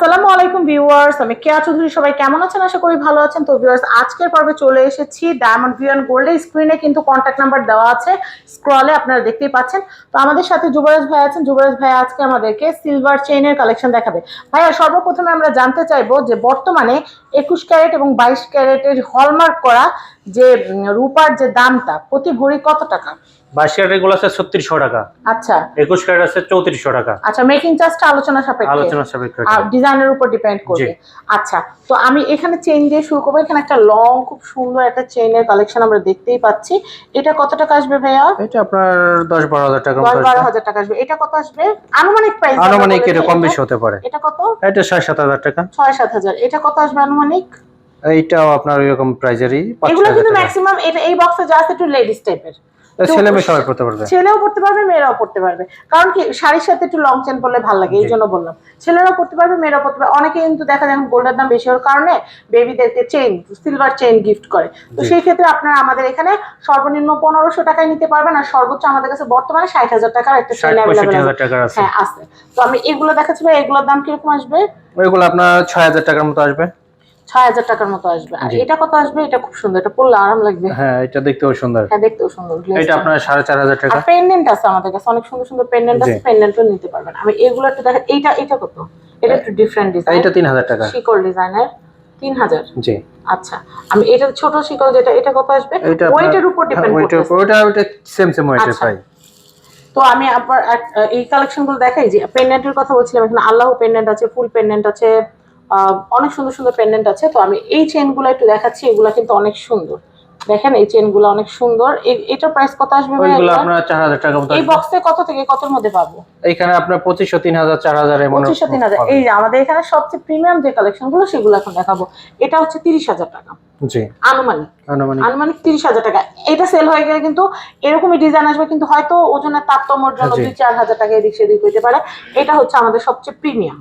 আসসালামু আলাইকুম ভিউয়ার্স, আমি কেয়া চৌধুরী, সবাই কেমন আছেন? আশা করি ভালো আছেন। তো ভিউয়ার্স, আজকের পর্বে চলে এসেছি ডায়মন্ড ভিউ অ্যান্ড গোল্ডের স্ক্রিনে কিন্তু কন্ট্যাক্ট নাম্বার দেওয়া আছে। স্ক্রলে আপনারা দেখতেই পাচ্ছেন। তো আমাদের সাথে যুবরাজ ভাই আছেন। যুবরাজ ভাই আজকে আমাদেরকে সিলভার চেইনের কালেকশন দেখাবে। ভাইয়া, সর্বপ্রথমে আমরা জানতে চাইব যে বর্তমানে একুশ ক্যারেট এবং বাইশ ক্যারেটের হলমার্ক করা যে রূপার যে দামটা, প্রতি ভরি কত টাকা? বাইশ ক্যারেটগুলো আছে ছত্রিশশো টাকা। আচ্ছা। একুশ ক্যারেট আছে চৌত্রিশশো টাকা। আচ্ছা মেকিং চার্জটা আলোচনা সাপেক্ষে। আলোচনা সাপেক্ষে আর ডিজাইনের উপর ডিপেন্ড করবে। আচ্ছা তো আমি এখানে চেইন দিয়ে শুরু করব। এখানে একটা লং খুব সুন্দর একটা চেইনের কালেকশন আমরা দেখতেই পাচ্ছি। এটা কত টাকা আসবে ভাইয়া? এটা আপনার দশ বারো হাজার টাকা বারো। হাজার টাকা আসবে। এটা কত আসবে? আনুমানিক প্রাইস আনুমানিক এটা কম বেশি হতে পারে। এটা কত? এটা ছয় সাত হাজার টাকা। ছয় সাত হাজার। এটা কত আসবে আনুমানিক? এইটাও আপনার এরকম প্রাইজেরই এগুলো কিন্তু ম্যাক্সিমাম এটা এই বক্সে যা আছে একটু লেডিস টাইপের ছেলে মেয়ে সবাই পড়তে পারবে। ছেলেও পড়তে পারবে মেয়েরাও পড়তে পারবে। কারণ কি শাড়ির সাথে একটু লং চেন পরলে ভালো লাগে এই জন্য বললাম। ছেলেরাও পড়তে পারবে মেয়েরাও পড়তে পারবে। অনেকে কিন্তু দেখা যায় গোল্ডের দাম বেশি হওয়ার কারণে বেবিদেরকে চেইন সিলভার চেইন গিফট করে। তো সেই ক্ষেত্রে আপনারা আমাদের এখানে সর্বনিম্ন পনেরোশো টাকায় নিতে পারবেন আর সর্বোচ্চ আমাদের কাছে বর্তমানে ষাট হাজার টাকার একটা চেইন অ্যাভেলেবেল আছে। হ্যাঁ আছে। তো আমি এগুলো দেখাচ্ছি ভাই এগুলোর দাম কীরকম আসবে? ওইগুলো আপনার ছয় হাজার টাকার মতো আসবে। ছয় হাজার টাকার মতো আসবে। আর এটা কত আসবে? এটা খুব সুন্দর। এটা পরলে আরাম লাগবে। হ্যাঁ এটা দেখতেও সুন্দর। হ্যাঁ দেখতেও সুন্দর। এটা আপনার সাড়ে চার হাজার টাকা। পেন্ডেন্ট আছে আমাদের কাছে। অনেক সুন্দর সুন্দর পেন্ডেন্ট আছে। পেন্ডেন্টও নিতে পারবেন। আমি এগুলো একটু দেখা এইটা এটা কত? এটা একটু ডিফারেন্ট ডিজাইন এইটা তিন হাজার টাকা। শিকল ডিজাইনের তিন হাজার। জি। আচ্ছা। আমি এটা ছোট শিকল যেটা এটা কত আসবে? ওয়েটের উপর হ্যাঁ, ডিপেন্ড ওইটার করছে ওইটা ওইটা সেম সেম ওয়েটের। প্রায় তো আমি আবার এই কালেকশনগুলো দেখাই যে পেন্ডেন্টের কথা বলছিলাম। এখানে আল্লাহ পেন্ডেন্ট আছে ফুল পেন্ডেন্ট আছে অনেক সুন্দর সুন্দর পেন্ডেন্ট আছে। তো আমি এই চেনগুলো একটু দেখাচ্ছি এগুলো কিন্তু অনেক সুন্দর। দেখেন এই চেনগুলো অনেক সুন্দর। এটার প্রাইস কত আসবে এগুলার? আপনার টাকা মতো এই বক্সে কত থেকে কতর মধ্যে পাবো? এখানে আপনার পঁচিশশো তিন হাজার চার হাজার এমন পঁচিশশো তিন হাজার। এই যে আমাদের এখানে সবচেয়ে প্রিমিয়াম যে কালেকশনগুলো সেগুলো এখন দেখাবো। এটা হচ্ছে তিরিশ হাজার টাকা। জি। আনুমানিক। আনুমানিক। আনুমানিক তিরিশ হাজার টাকা। এটা সেল হয়ে গেলে কিন্তু এরকমই ডিজাইন আসবে কিন্তু হয়তো ওজনের তারতম্যর জন্য জি। দুই চার হাজার টাকা এদিক সেদিক হইতে পারে। এটা হচ্ছে আমাদের সবচেয়ে প্রিমিয়াম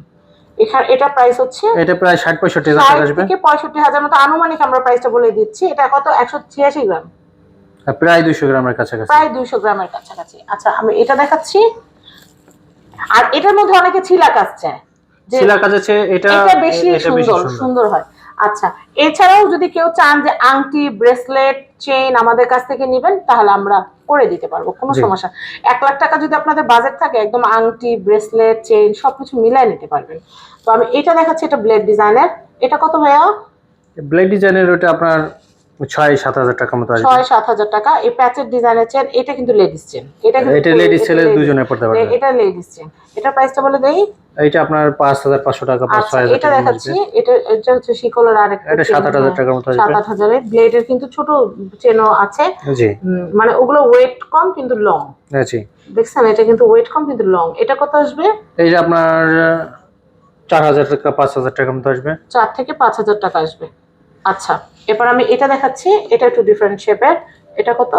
এখানে এটা প্রাইস হচ্ছে এটা প্রায় ষাট পঁয়ষট্টি হাজার আসবে। থেকে পঁয়ষট্টি হাজার মতো আনুমানিক আমরা প্রাইসটা বলে দিচ্ছি। এটা কত? একশো ছিয়াশি গ্রাম। প্রায় দুইশো গ্রামের কাছাকাছি। প্রায় দুইশো গ্রামের কাছাকাছি। আচ্ছা আমি এটা দেখাচ্ছি। আর এটার মধ্যে অনেকে ছিলা কাজ চায় শিলা কাজ আছে এটা এটা বেশি সুন্দর সুন্দর। হয়। আচ্ছা এছাড়াও যদি কেউ চান যে আংটি ব্রেসলেট চেইন আমাদের কাছ থেকে নেবেন তাহলে আমরা করে দিতে পারব কোনো সমস্যা এক লাখ টাকা যদি আপনাদের বাজেট থাকে একদম আংটি ব্রেসলেট চেইন সবকিছু মিলাই নিতে পারবেন। তো আমি এটা দেখাচ্ছি এটা ব্লেড ডিজাইনের এটা কত ভাইয়া? ব্লেড ডিজাইনের ওটা আপনার ছয় সাত হাজার টাকা মতো আসবে। ছয় সাত হাজার টাকা। এই প্যাচের ডিজাইনের চেন এটা কিন্তু লেডিস চেন এটা এটা লেডিস ছেলে দুজনে পড়তে পারবে। এটা লেডিস চেন এটা প্রাইসটা বলে দেই। এইটা আপনার পাঁচ হাজার পাঁচশো টাকা পাঁচ আচ্ছা ছয় হাজার এটা দেখাচ্ছি। এটা এটা হচ্ছে শিকলের আরেকটা এটা সাত আট হাজার হ্যাঁ। টাকার মতো সাত আট হাজারের। ব্লেডের কিন্তু ছোট চেনও আছে। জি। মানে ওগুলো ওয়েট কম কিন্তু লং জি। দেখছেন? এটা কিন্তু ওয়েট কম কিন্তু লং এটা কত আসবে? এই যে আপনার চার হাজার টাকা পাঁচ হাজার টাকার মতো আসবে। চার থেকে পাঁচ হাজার টাকা আসবে। আচ্ছা এবার আমি এটা দেখাচ্ছি এটা একটু ডিফারেন্ট শেপের এটা কত?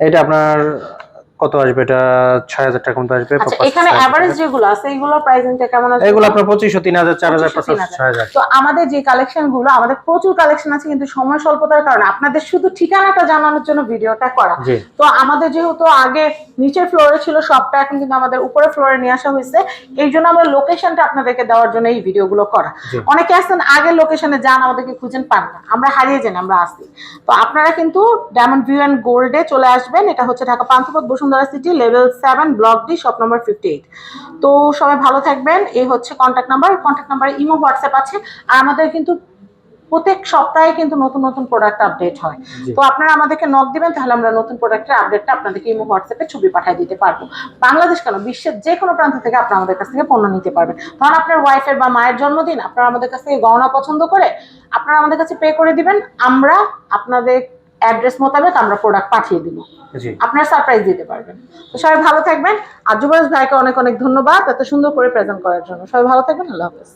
এটা আপনার কত আসবে? এটা ছয় হাজার টাকার মতো আসবে আচ্ছা এখানে অ্যাভারেজ যেগুলো আছে এইগুলো প্রাইসিংটা কেমন আছে? এগুলো আপনার পঁচিশশো তিন হাজার চার হাজার পাঁচ 2500, হাজার ছয় হাজার। তো আমাদের যে কালেকশনগুলো আমাদের প্রচুর কালেকশন আছে কিন্তু সময় স্বল্পতার কারণে আপনাদের শুধু ঠিকানাটা জানানোর জন্য ভিডিওটা করা। তো আমাদের যেহেতু আগে নিচের ফ্লোরে ছিল সবটা এখন কিন্তু আমাদের উপরে ফ্লোরে নিয়ে আসা হয়েছে। এই জন্য আমরা লোকেশনটা আপনাদেরকে দেওয়ার জন্য এই ভিডিওগুলো করা। অনেকে আসেন আগের লোকেশনে যান আমাদেরকে খুঁজেন পান না। আমরা হারিয়ে যাই আমরা আসি। তো আপনারা কিন্তু ডায়মন্ড ভিউ অ্যান্ড গোল্ডে চলে আসবেন। এটা হচ্ছে Dhaka Panthapath Bashundhara city level seven block D shop number fifty eight তো সবাই ভালো থাকবেন। এই হচ্ছে কন্ট্যাক্ট নাম্বার কন্ট্যাক্ট নাম্বারে ইমো হোয়াটসঅ্যাপ আছে। আর আমাদের কিন্তু প্রত্যেক সপ্তাহে কিন্তু নতুন নতুন প্রোডাক্ট আপডেট হয়। তো আপনারা আমাদেরকে নক দিবেন তাহলে আমরা নতুন প্রোডাক্টের আপডেটটা আপনাদেরকে ইমো হোয়াটসঅ্যাপে ছবি পাঠিয়ে দিতে পারব। বাংলাদেশ কেন? বিশ্বের যে কোনো প্রান্ত থেকে আপনারা আমাদের কাছ থেকে পণ্য নিতে পারবেন। ধরুন আপনার ওয়াইফের বা মায়ের জন্মদিন আপনারা আমাদের কাছ থেকে গহনা পছন্দ করে আপনারা আমাদের কাছে পে করে দিবেন। আমরা আপনাদের অ্যাড্রেস মোতাবেক আমরা প্রোডাক্ট পাঠিয়ে দিব। আপনারা সারপ্রাইজ দিতে পারবেন। তো সবাই ভালো থাকবেন। আর যুবরাজ ভাইকে অনেক অনেক ধন্যবাদ এত সুন্দর করে প্রেজেন্ট করার জন্য। সবাই ভালো থাকবেন। আল্লাহ হাফেজ।